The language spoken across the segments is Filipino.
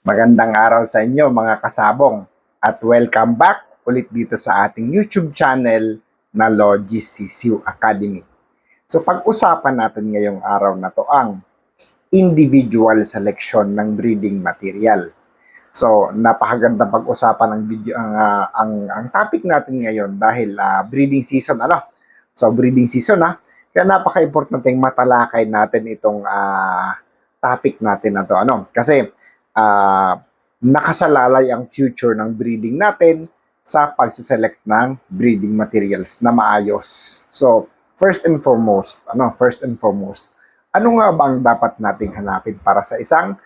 Magandang araw sa inyo mga kasabong at welcome back ulit dito sa ating YouTube channel na Logi CCU Academy. So pag-usapan natin ngayong araw na to ang individual selection ng breeding material. So napakagandang pag-usapan ng video ang, ah, ang ang topic natin ngayon dahil ah, breeding season ano. So breeding season na kaya napaka-importante matalakay natin itong ah, topic natin na to ano kasi ah, nakasalalay ang future ng breeding natin sa pagsiselect ng breeding materials na maayos. So, first and foremost, ano, first and foremost, ano nga ba ang dapat nating hanapin para sa isang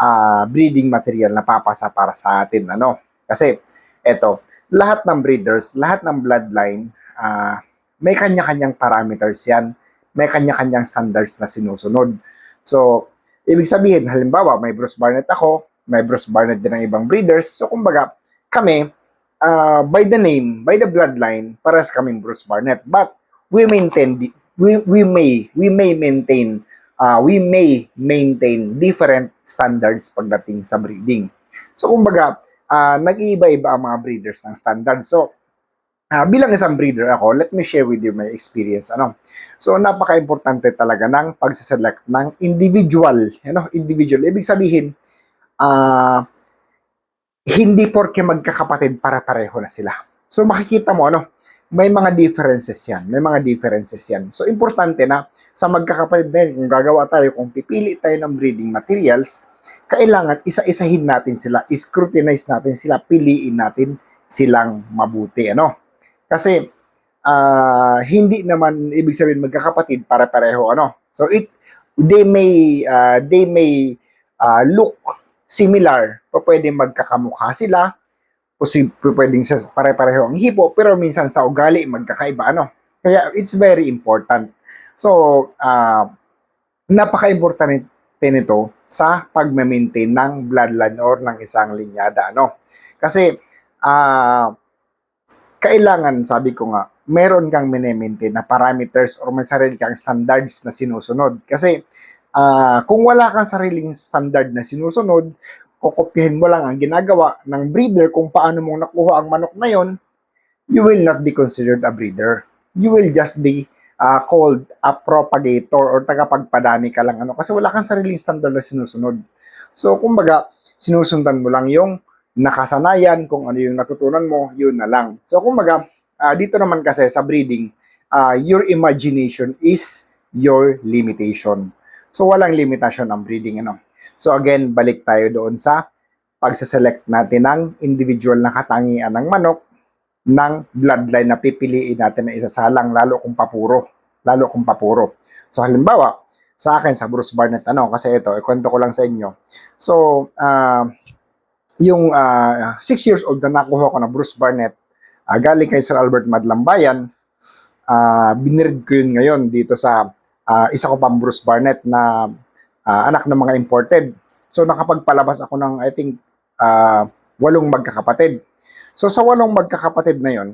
ah, breeding material na papasa para sa atin, ano? Kasi, eto, lahat ng breeders, lahat ng bloodline, ah, may kanya-kanyang parameters yan. May kanya-kanyang standards na sinusunod. So, ibig sabihin, halimbawa, may Bruce Barnett ako, may Bruce Barnett din ng ibang breeders. So, kumbaga, kami, uh, by the name, by the bloodline, pares kaming Bruce Barnett. But, we maintain, we, we may, we may maintain, uh, we may maintain different standards pagdating sa breeding. So, kumbaga, uh, nag-iiba-iba ang mga breeders ng standards. So, Ah, bilang isang breeder ako, let me share with you my experience. Ano? So, napaka-importante talaga ng pagsiselect ng individual. Ano? Individual. Ibig sabihin, ah hindi porke magkakapatid para pareho na sila. So, makikita mo, ano, may mga differences yan. May mga differences yan. So, importante na sa magkakapatid na yun, kung gagawa tayo, kung pipili tayo ng breeding materials, kailangan isa-isahin natin sila, scrutinize natin sila, piliin natin silang mabuti. Ano? Kasi ah, hindi naman ibig sabihin magkakapatid para pareho ano. So it they may ah, they may ah, look similar, o pwedeng magkakamukha sila, pwedeng sa pare-pareho ang hipo, pero minsan sa ugali magkakaiba ano. Kaya it's very important. So ah napaka-importante nito sa pag-maintain ng bloodline or ng isang linyada ano. Kasi ah kailangan, sabi ko nga, meron kang minimaintain na parameters or may sarili kang standards na sinusunod. Kasi ah, kung wala kang sariling standard na sinusunod, kukopyahin mo lang ang ginagawa ng breeder kung paano mo nakuha ang manok na yon, you will not be considered a breeder. You will just be ah, called a propagator or tagapagpadami ka lang ano kasi wala kang sariling standard na sinusunod. So, kumbaga, sinusundan mo lang yung nakasanayan, kung ano yung natutunan mo, yun na lang. So, kumbaga, ah, dito naman kasi sa breeding, ah, your imagination is your limitation. So, walang limitasyon ang breeding. Ano? So, again, balik tayo doon sa pagsaselect natin ng individual na katangian ng manok ng bloodline na pipiliin natin na isasalang lalo kung papuro. Lalo kung papuro. So, halimbawa, sa akin, sa Bruce Barnett, ano, kasi ito, ikwento ko lang sa inyo. So, ah, yung 6 years old na nakuha ko na Bruce Barnett, ah, galing kay Sir Albert Madlambayan, uh, binirid ko yun ngayon dito sa ah, isa ko pang Bruce Barnett na ah, anak ng mga imported. So nakapagpalabas ako ng I think ah, walong magkakapatid. So sa walong magkakapatid na yon,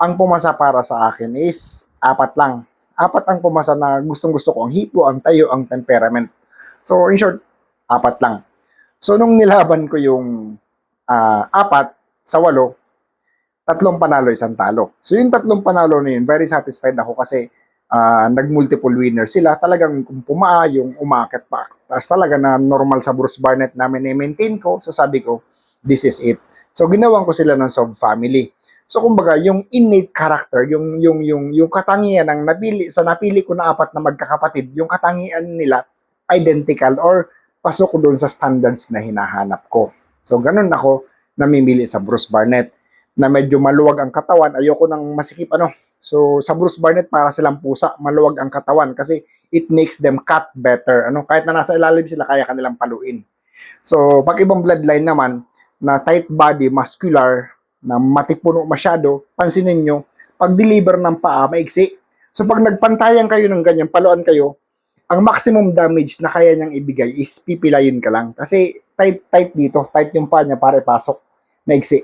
ang pumasa para sa akin is apat lang. Apat ang pumasa na gustong gusto ko, ang hipo, ang tayo, ang temperament. So in short, apat lang. So nung nilaban ko yung ah, apat sa walo, tatlong panalo, isang talo. So yung tatlong panalo na yun, very satisfied ako kasi ah, nag-multiple winner sila. Talagang kung pumaa yung umakit pa. Tapos talaga na normal sa Bruce Barnett namin i-maintain ko. So sabi ko, this is it. So ginawan ko sila ng sub family. So kumbaga, yung innate character, yung yung yung yung katangian ng napili sa napili ko na apat na magkakapatid, yung katangian nila identical or pasok doon sa standards na hinahanap ko. So ganun ako namimili sa Bruce Barnett na medyo maluwag ang katawan. Ayoko nang masikip ano. So sa Bruce Barnett para silang pusa, maluwag ang katawan kasi it makes them cut better. Ano, kahit na nasa ilalim sila kaya kanilang paluin. So pag ibang bloodline naman na tight body, muscular, na matipuno masyado, pansinin nyo, pag deliver ng paa, maiksi. So pag nagpantayan kayo ng ganyan, paluan kayo, ang maximum damage na kaya niyang ibigay is pipilayin ka lang. Kasi tight, tight dito, tight yung paa niya para ipasok, maiksi.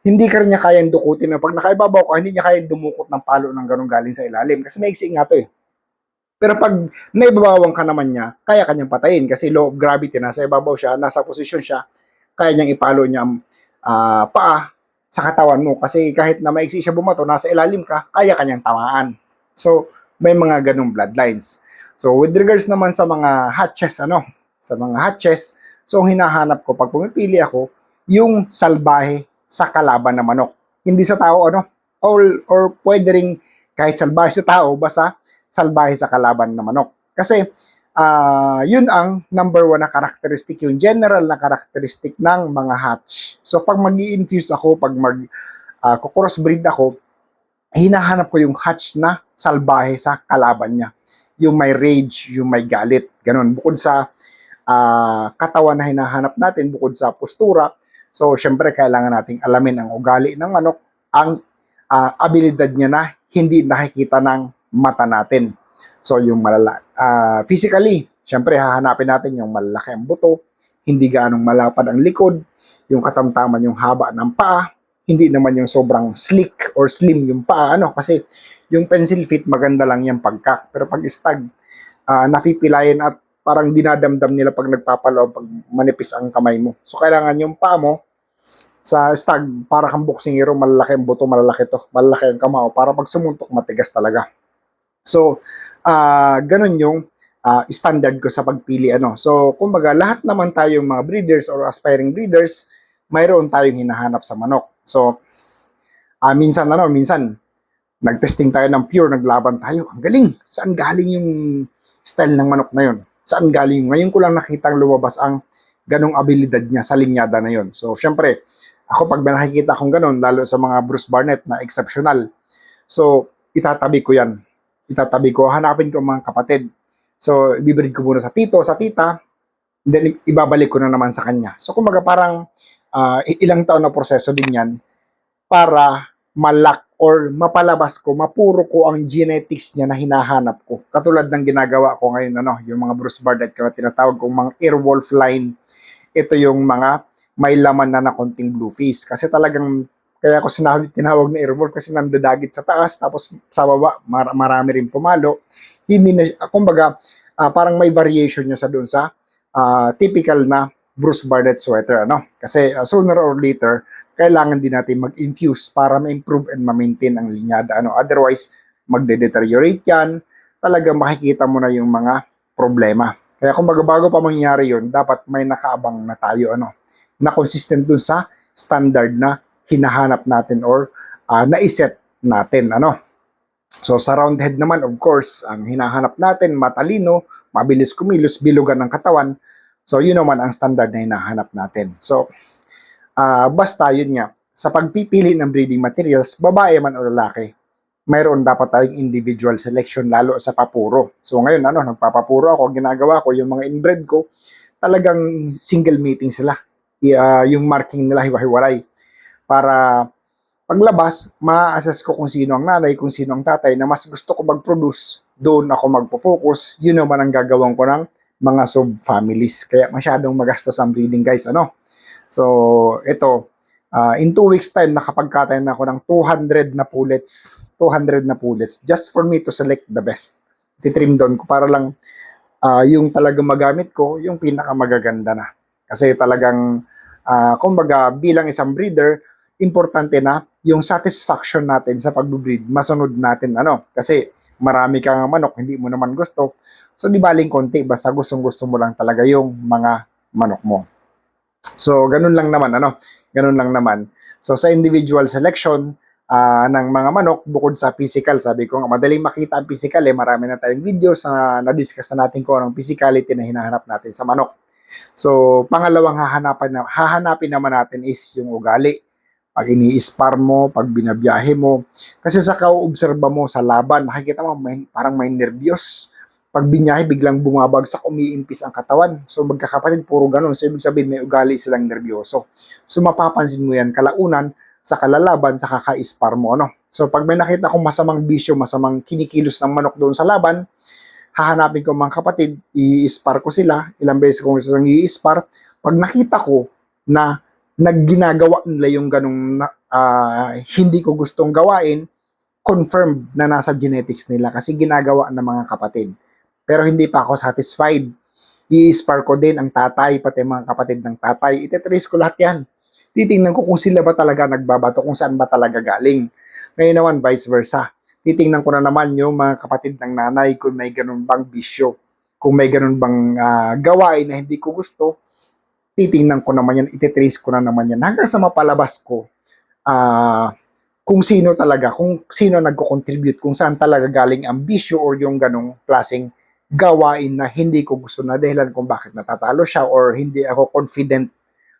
Hindi ka rin niya kayang dukutin pag nakaibabaw ka, hindi niya kayang dumukot ng palo ng ganun galing sa ilalim. Kasi maiksi nga to eh. Pero pag naibabawang ka naman niya, kaya kanyang patayin kasi law of gravity, nasa ibabaw siya, nasa posisyon siya, kaya niyang ipalo niya ah, paa sa katawan mo. Kasi kahit na maiksi siya bumato, nasa ilalim ka, kaya kanyang tamaan. So, may mga ganong bloodlines. So, with regards naman sa mga hatches, ano, sa mga hatches, so hinahanap ko, pag pumipili ako, yung salbahe sa kalaban na manok. Hindi sa tao, ano, or, or pwede rin kahit salbahe sa tao, basta salbahe sa kalaban na manok. Kasi, ah yun ang number one na karakteristik, yung general na karakteristik ng mga hatch. So, pag mag infuse ako, pag mag uh, crossbreed ako, hinahanap ko yung hatch na salbahe sa kalaban niya. Yung may rage, yung may galit. Ganun. Bukod sa ah, katawan na hinahanap natin, bukod sa postura, so syempre kailangan nating alamin ang ugali ng manok, ang ah, abilidad niya na hindi nakikita ng mata natin. So yung malala, ah, physically, syempre hahanapin natin yung malalaki ang buto, hindi gaanong malapad ang likod, yung katamtaman yung haba ng paa, hindi naman yung sobrang slick or slim yung paa, ano, kasi yung pencil fit maganda lang yung pagkak. Pero pag stag, ah, napipilayan at parang dinadamdam nila pag nagpapalaw, pag manipis ang kamay mo. So kailangan yung paa mo, sa stag, para kang boxingero, malalaki ang buto, malalaki to, malalaki ang kamao, para pag sumuntok, matigas talaga. So, ah ganun yung ah, standard ko sa pagpili. Ano. So, kumbaga, lahat naman tayong mga breeders or aspiring breeders, mayroon tayong hinahanap sa manok. So, ah minsan, ano, minsan, nagtesting tayo ng pure, naglaban tayo. Ang galing. Saan galing yung style ng manok na yun? Saan galing? Ngayon ko lang nakitang lumabas ang ganong abilidad niya sa linyada na yun. So, syempre, ako pag nakikita akong ganon, lalo sa mga Bruce Barnett na exceptional, so, itatabi ko yan. Itatabi ko, hanapin ko ang mga kapatid. So, ibibreed ko muna sa tito, sa tita, then ibabalik ko na naman sa kanya. So, kumbaga parang ah, ilang taon na proseso din yan para malak or mapalabas ko, mapuro ko ang genetics niya na hinahanap ko. Katulad ng ginagawa ko ngayon, ano, yung mga Bruce Barnett ko na tinatawag kong mga earwolf line. Ito yung mga may laman na na konting blue face. Kasi talagang, kaya ko sinabi, tinawag na earwolf kasi nandadagit sa taas, tapos sa baba, mar- marami rin pumalo. Hindi na, kumbaga, ah, parang may variation niya sa doon sa ah, typical na Bruce Barnett sweater. Ano? Kasi ah, sooner or later, kailangan din natin mag-infuse para ma-improve and ma-maintain ang linyada. Ano? Otherwise, magde-deteriorate yan. Talagang makikita mo na yung mga problema. Kaya kung bago pa mangyari yun, dapat may nakaabang na tayo. Ano? Na consistent dun sa standard na hinahanap natin or uh, naiset natin. Ano? So sa round head naman, of course, ang hinahanap natin, matalino, mabilis kumilos, bilugan ng katawan. So yun naman ang standard na hinahanap natin. So ah basta yun nga, sa pagpipili ng breeding materials, babae man o lalaki, mayroon dapat tayong individual selection lalo sa papuro. So ngayon, ano, nagpapapuro ako, ginagawa ko, yung mga inbred ko, talagang single mating sila. I- ah, yung marking nila hiwa-hiwalay. Para paglabas, ma-assess ko kung sino ang nanay, kung sino ang tatay na mas gusto ko mag-produce, doon ako magpo-focus, yun naman ang gagawin ko ng mga sub-families. Kaya masyadong magastos ang breeding guys, ano? So, ito, ah, in two weeks time, nakapagkatay na ako ng 200 na pullets. 200 na pullets just for me to select the best. Titrim doon ko para lang ah, yung talagang magamit ko, yung pinakamagaganda na. Kasi talagang, ah, kumbaga, bilang isang breeder, importante na yung satisfaction natin sa pag-breed, masunod natin ano. Kasi marami kang manok, hindi mo naman gusto. So, di baling konti, basta gustong-gusto mo lang talaga yung mga manok mo. So, ganun lang naman, ano? Ganun lang naman. So, sa individual selection ah, ng mga manok, bukod sa physical, sabi ko nga, madaling makita ang physical, eh, marami na tayong videos na na-discuss na natin kung anong physicality na hinahanap natin sa manok. So, pangalawang hahanapan, na, hahanapin naman natin is yung ugali. Pag ini-spar mo, pag binabiyahe mo. Kasi sa kauobserba mo sa laban, makikita mo may, parang may nervyos. Pag binyahe, biglang bumabagsak, umiimpis ang katawan. So magkakapatid, puro ganun. So ibig sabihin, may ugali silang nervyoso. So mapapansin mo yan kalaunan sa kalalaban, sa kaka-spar mo. Ano? So pag may nakita kong masamang bisyo, masamang kinikilos ng manok doon sa laban, hahanapin ko mga kapatid, i-spar ko sila, ilang beses ko silang i-spar. Pag nakita ko na nagginagawa nila yung ganong ah, hindi ko gustong gawain, confirmed na nasa genetics nila kasi ginagawa ng mga kapatid. Pero hindi pa ako satisfied. i-spar ko din ang tatay, pati mga kapatid ng tatay. Itetrace ko lahat yan. Titingnan ko kung sila ba talaga nagbabato, kung saan ba talaga galing. Ngayon naman, vice versa. Titingnan ko na naman yung mga kapatid ng nanay kung may ganun bang bisyo. Kung may ganun bang ah, gawain na hindi ko gusto, titingnan ko naman yan, ititrace ko na naman yan hanggang sa mapalabas ko ah, kung sino talaga, kung sino nagko-contribute, kung saan talaga galing ang bisyo or yung ganong klaseng gawain na hindi ko gusto na dahilan kung bakit natatalo siya or hindi ako confident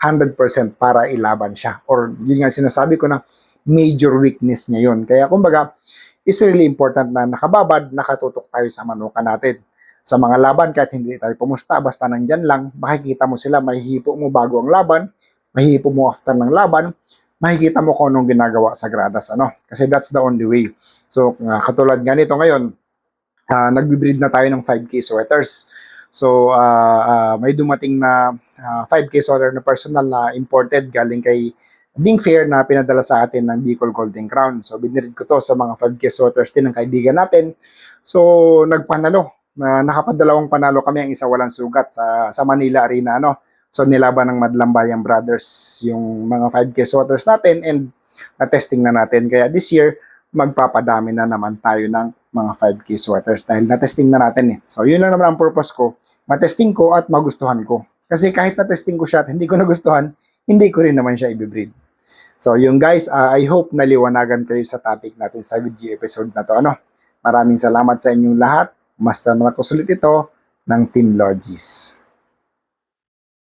100% para ilaban siya. Or yun nga sinasabi ko na major weakness niya yun. Kaya kumbaga, it's really important na nakababad, nakatutok tayo sa manuka natin. Sa mga laban, kahit hindi tayo pumusta, basta nandyan lang, makikita mo sila, mahihipo mo bago ang laban, mahihipo mo after ng laban, makikita mo kung anong ginagawa sa gradas. Ano? Kasi that's the only way. So, nga, katulad nga nito ngayon, uh, nagbe-breed na tayo ng 5K sweaters. So, ah, ah, may dumating na ah, 5K sweater na personal na imported galing kay Ding Fair na pinadala sa atin ng Bicol Golden Crown. So, binirid ko to sa mga 5K sweaters din ng kaibigan natin. So, nagpanalo. Na nakapadalawang panalo kami ang isa walang sugat sa, sa Manila Arena. Ano? So, nilaban ng Madlambayan Brothers yung mga 5K sweaters natin and na-testing na natin. Kaya this year, magpapadami na naman tayo ng mga 5K sweaters dahil na-testing na natin eh. So, yun lang naman ang purpose ko. Matesting ko at magustuhan ko. Kasi kahit na-testing ko siya at hindi ko nagustuhan, hindi ko rin naman siya i-breed. So, yung guys, ah, I hope naliwanagan kayo sa topic natin sa video episode na to. Ano? Maraming salamat sa inyong lahat. Mas na ko sulit ito ng Team Logis.